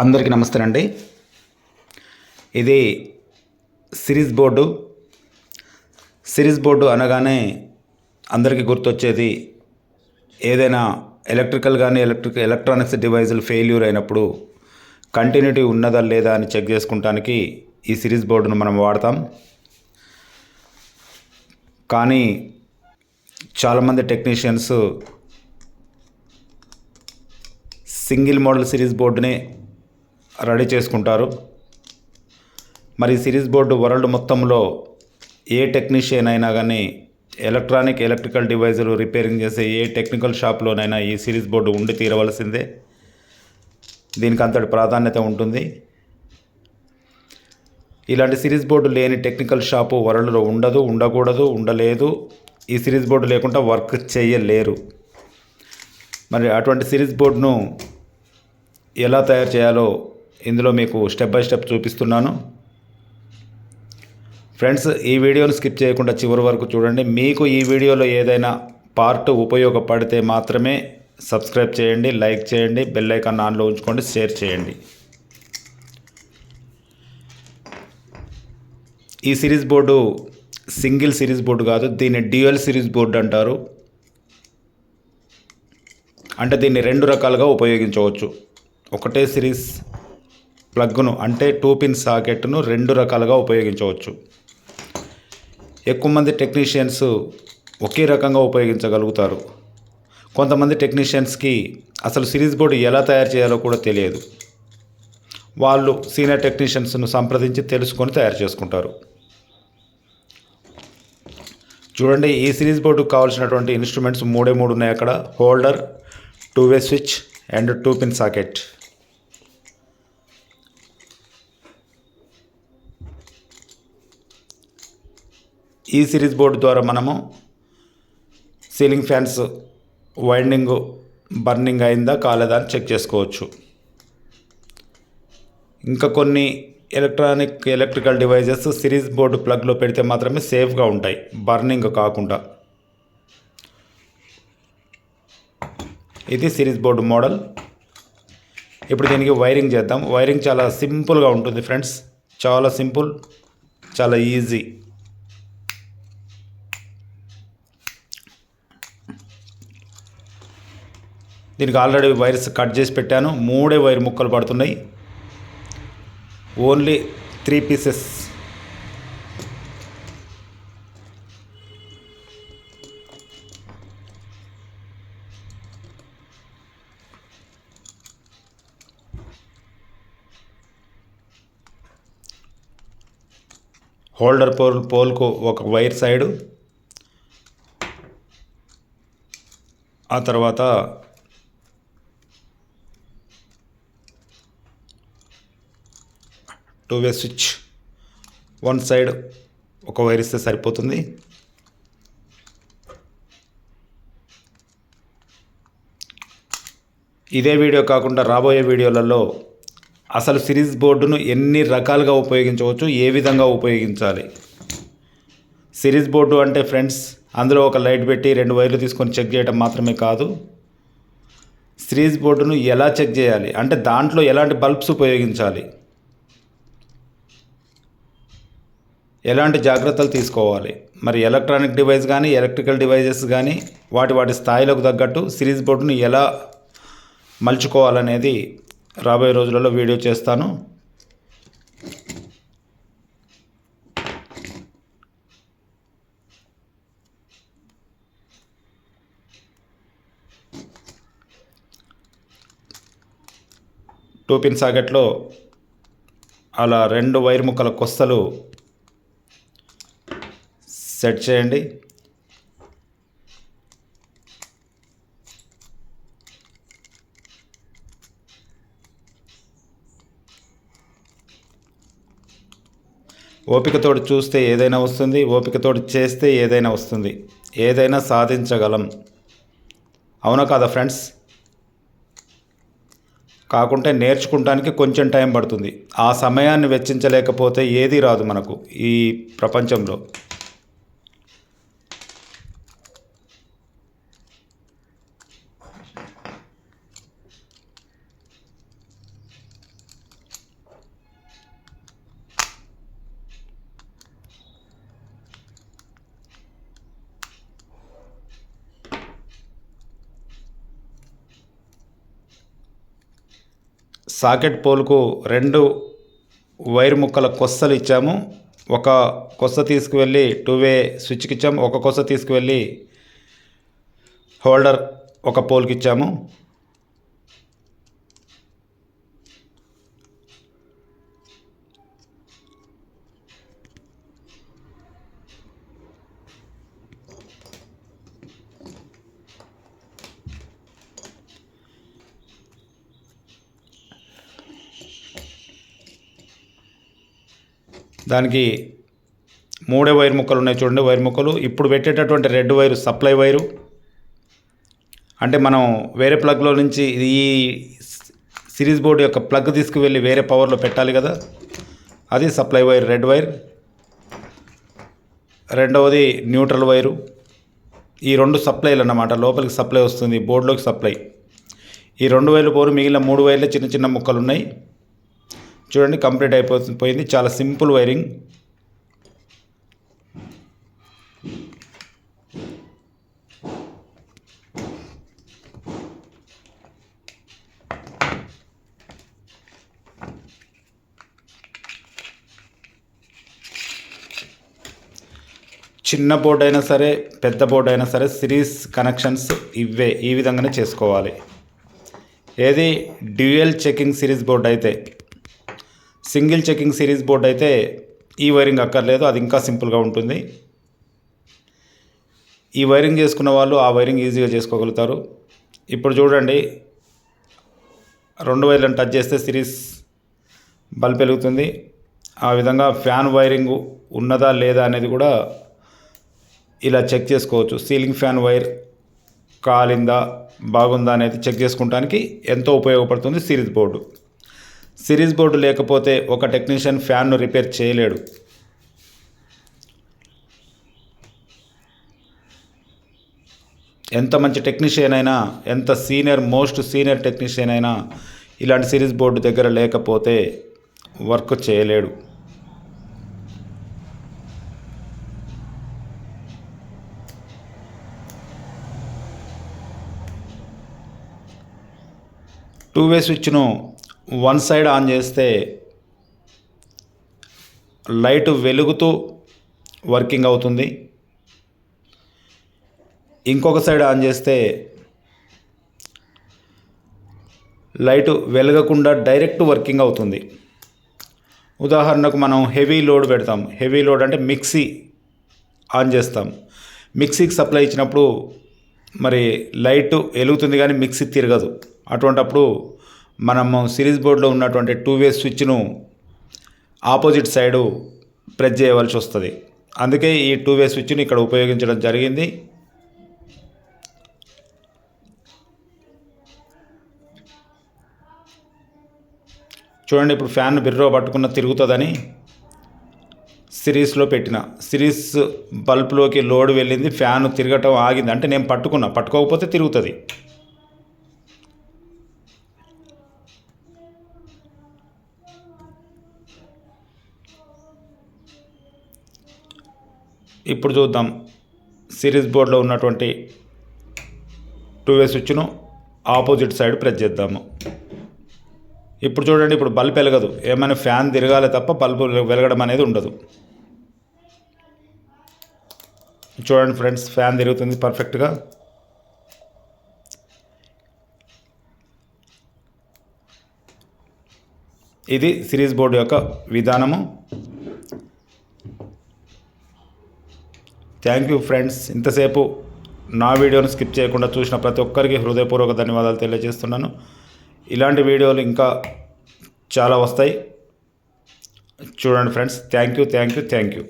అందరికీ నమస్తే అండి. ఇది సిరీస్ బోర్డు. సిరీస్ బోర్డు అనగానే అందరికీ గుర్తొచ్చేది ఏదైనా ఎలక్ట్రికల్ కానీ ఎలక్ట్రిక్ ఎలక్ట్రానిక్స్ డివైజులు ఫెయిల్యూర్ అయినప్పుడు కంటిన్యూటీ ఉన్నదా లేదా అని చెక్ చేసుకుంటానికి ఈ సిరీస్ బోర్డును మనం వాడతాం. కానీ చాలామంది టెక్నీషియన్స్ సింగిల్ మోడల్ సిరీస్ బోర్డుని రెడీ చేసుకుంటారు. మరి సిరీస్ బోర్డు వరల్డ్ మొత్తంలో ఏ టెక్నీషియన్ అయినా కానీ ఎలక్ట్రానిక్ ఎలక్ట్రికల్ డివైజులు రిపేరింగ్ చేసే ఏ టెక్నికల్ షాప్లోనైనా ఈ సిరీస్ బోర్డు ఉండి తీరవలసిందే. దీనికి అంతటి ప్రాధాన్యత ఉంటుంది. ఇలాంటి సిరీస్ బోర్డు లేని టెక్నికల్ షాపు వరల్డ్లో ఉండదు ఉండకూడదు ఉండలేదు. ఈ సిరీస్ బోర్డు లేకుండా వర్క్ చేయలేరు. మరి అటువంటి సిరీస్ బోర్డును ఎలా తయారు చేయాలో ఇందులో మీకు స్టెప్ బై స్టెప్ చూపిస్తున్నాను. ఫ్రెండ్స్ ఈ వీడియోని స్కిప్ చేయకుండా చివరి వరకు చూడండి. మీకు ఈ వీడియోలో ఏదైనా పార్ట్ ఉపయోగపడితే మాత్రమే సబ్స్క్రైబ్ చేయండి లైక్ చేయండి బెల్ ఐకాన్ ఆన్లో ఉంచుకోండి షేర్ చేయండి. ఈ series board single series board కాదు దీన్ని డ్యూయల్ సిరీస్ బోర్డు అంటారు. అంటే దీన్ని రెండు రకాలుగా ఉపయోగించవచ్చు. ఒకటే సిరీస్ ప్లగ్ను అంటే టూ పిన్ సాకెట్ను రెండు రకాలుగా ఉపయోగించవచ్చు. ఎక్కువ మంది టెక్నీషియన్స్ ఒకే రకంగా ఉపయోగించగలుగుతారు. కొంతమంది టెక్నీషియన్స్కి అసలు సిరీస్ బోర్డు ఎలా తయారు చేయాలో కూడా తెలియదు. వాళ్ళు సీనియర్ టెక్నీషియన్స్ను సంప్రదించి తెలుసుకొని తయారు చేసుకుంటారు. చూడండి ఈ సిరీస్ బోర్డుకు కావాల్సినటువంటి ఇన్స్ట్రుమెంట్స్ మూడే మూడు ఉన్నాయి అక్కడ. Holder two way switch and two pin socket. ఈ సిరీస్ బోర్డు ద్వారా మనము సీలింగ్ ఫ్యాన్స్ వైండింగ్ బర్నింగ్ అయిందా కాలేదా అని చెక్ చేసుకోవచ్చు. ఇంకా కొన్ని electronic electrical devices series board ప్లగ్లో పెడితే మాత్రమే సేఫ్గా ఉంటాయి. బర్నింగ్ కాకుండా. ఇది సిరీస్ బోర్డు మోడల్. ఇప్పుడు దీనికి వైరింగ్ చేద్దాం. వైరింగ్ చాలా సింపుల్గా ఉంటుంది ఫ్రెండ్స్. చాలా సింపుల్ చాలా ఈజీ. దీనికి ఆల్రెడీ వైర్స్ కట్ చేసి పెట్టాను. మూడే వైర్ ముక్కలు పడుతున్నాయి. Only three pieces. Holder pole పోల్కు ఒక వైర్ సైడు. ఆ తర్వాత two way switch. One side ఒక వైర్ ఇస్తే సరిపోతుంది. ఇదే వీడియో కాకుండా రాబోయే వీడియోలలో అసలు సిరీస్ బోర్డును ఎన్ని రకాలుగా ఉపయోగించవచ్చు ఏ విధంగా ఉపయోగించాలి? సిరీస్ బోర్డు అంటే ఫ్రెండ్స్ అందులో ఒక లైట్ పెట్టి రెండు వైర్లు తీసుకొని చెక్ చేయడం మాత్రమే కాదు. సిరీస్ బోర్డును ఎలా చెక్ చేయాలి? అంటే దాంట్లో ఎలాంటి బల్బ్స్ ఉపయోగించాలి? ఎలాంటి జాగ్రత్తలు తీసుకోవాలి? మరి ఎలక్ట్రానిక్ డివైస్ కానీ ఎలక్ట్రికల్ డివైజెస్ కానీ వాటి వాటి స్థాయిలకు తగ్గట్టు సిరీస్ బోర్డుని ఎలా మలుచుకోవాలనేది రాబోయే రోజులలో వీడియో చేస్తాను. టూ పిన్ సాకెట్లో అలా రెండు వైర్ ముక్కల కొస్తలు సెట్ చేయండి. ఓపికతోటి చూస్తే ఏదైనా వస్తుంది ఓపికతోటి చేస్తే ఏదైనా వస్తుంది. ఏదైనా సాధించగలం. అవునా కాదా ఫ్రెండ్స్? కాకుంటే నేర్చుకుంటానికి కొంచెం టైం పడుతుంది. ఆ సమయాన్ని వెచ్చించలేకపోతే ఏది రాదు మనకు ఈ ప్రపంచంలో. సాకెట్ పోల్కు రెండు వైర్ ముక్కల కొస్సలు ఇచ్చాము. ఒక కొస్స తీసుకువెళ్ళి టూ వే స్విచ్కి ఇచ్చాము. ఒక కొస్స తీసుకువెళ్ళి హోల్డర్ ఒక పోల్కి ఇచ్చాము దానికి మూడే వైర్ ముక్కలు ఉన్నాయి చూడండి వైర్ ముక్కలు. ఇప్పుడు పెట్టేటటువంటి రెడ్ వైరు సప్లై వైరు. అంటే మనం వేరే ప్లగ్లో నుంచి ఈ సిరీస్ బోర్డు యొక్క ప్లగ్ తీసుకువెళ్ళి వేరే పవర్లో పెట్టాలి కదా. అది సప్లై వైర్ రెడ్ వైర్. రెండవది న్యూట్రల్ వైరు. ఈ రెండు సప్లైలు అన్నమాట. లోపలికి సప్లై వస్తుంది బోర్డులోకి సప్లై. ఈ రెండు వైర్లు పోరు మిగిలిన మూడు వైర్లు చిన్న చిన్న ముక్కలు ఉన్నాయి చూడండి కంప్లీట్ అయిపోతుంది పోయింది. చాలా సింపుల్ వైరింగ్. చిన్న బోర్డు అయినా సరే పెద్ద బోర్డు అయినా సరే సిరీస్ కనెక్షన్స్ ఇవే ఈ విధంగానే చేసుకోవాలి. ఏది డ్యూయల్ చెకింగ్ సిరీస్ బోర్డు అయితే సింగిల్ చెకింగ్ సిరీస్ బోర్డ్ అయితే ఈ వైరింగ్ అక్కర్లేదు అది ఇంకా సింపుల్గా ఉంటుంది. ఈ వైరింగ్ చేసుకున్న వాళ్ళు ఆ వైరింగ్ ఈజీగా చేసుకోగలుగుతారు. ఇప్పుడు చూడండి రెండు వైర్లను టచ్ చేస్తే సిరీస్ బల్బ్ పెరుగుతుంది ఆ విధంగా ఫ్యాన్ వైరింగ్ ఉన్నదా లేదా అనేది కూడా ఇలా చెక్ చేసుకోవచ్చు. సీలింగ్ ఫ్యాన్ వైర్ కాలిందా బాగుందా అనేది చెక్ చేసుకోవటానికి ఎంతో ఉపయోగపడుతుంది సిరీస్ బోర్డు. సిరీస్ బోర్డు లేకపోతే ఒక టెక్నీషియన్ ఫ్యాన్ను రిపేర్ చేయలేడు. ఎంత మంచి టెక్నీషియన్ అయినా ఎంత సీనియర్ మోస్ట్ సీనియర్ టెక్నీషియన్ అయినా ఇలాంటి సిరీస్ బోర్డు దగ్గర లేకపోతే వర్క్ చేయలేడు. టూ వే స్విచ్ను వన్ సైడ్ ఆన్ చేస్తే లైట్ వెలుగుతూ వర్కింగ్ అవుతుంది. ఇంకొక సైడ్ ఆన్ చేస్తే లైట్ వెలగకుండా డైరెక్ట్ వర్కింగ్ అవుతుంది. ఉదాహరణకు మనం హెవీ లోడ్ పెడతాం. హెవీ లోడ్ అంటే మిక్సీ ఆన్ చేస్తాం. మిక్సీకి సప్లై ఇచ్చినప్పుడు మరి లైట్ వెలుగుతుంది కానీ మిక్సీ తిరగదు. అటువంటప్పుడు మనము సిరీస్ బోర్డులో ఉన్నటువంటి టూ వే స్విచ్ను ఆపోజిట్ సైడు ప్రెస్ చేయవలసి వస్తుంది. అందుకే ఈ టూ వే స్విచ్ని ఇక్కడ ఉపయోగించడం జరిగింది. చూడండి ఇప్పుడు ఫ్యాన్ బిర్రో పట్టుకున్న తిరుగుతుందని సిరీస్లో పెట్టిన. సిరీస్ బల్బ్లోకి లోడ్ వెళ్ళింది ఫ్యాన్ తిరగటం ఆగింది. అంటే నేను పట్టుకున్నా పట్టుకోకపోతే తిరుగుతుంది. ఇప్పుడు చూద్దాం. సిరీస్ బోర్డులో ఉన్నటువంటి టూ వే స్విచ్ను ఆపోజిట్ సైడ్ ప్రెస్ చేద్దాము. ఇప్పుడు చూడండి ఇప్పుడు బల్బ్ వెలగదు. ఏమైనా ఫ్యాన్ తిరగాలి తప్ప బల్బు వెలగడం అనేది ఉండదు. చూడండి ఫ్రెండ్స్ ఫ్యాన్ తిరుగుతుంది పర్ఫెక్ట్గా. ఇది సిరీస్ బోర్డు యొక్క విధానము. థ్యాంక్ యూ ఫ్రెండ్స్ ఇంతసేపు నా వీడియోను స్కిప్ చేయకుండా చూసిన ప్రతి ఒక్కరికి హృదయపూర్వక ధన్యవాదాలు తెలియజేస్తున్నాను. ఇలాంటి వీడియోలు ఇంకా చాలా వస్తాయి. చూడండి friends thank you thank you thank you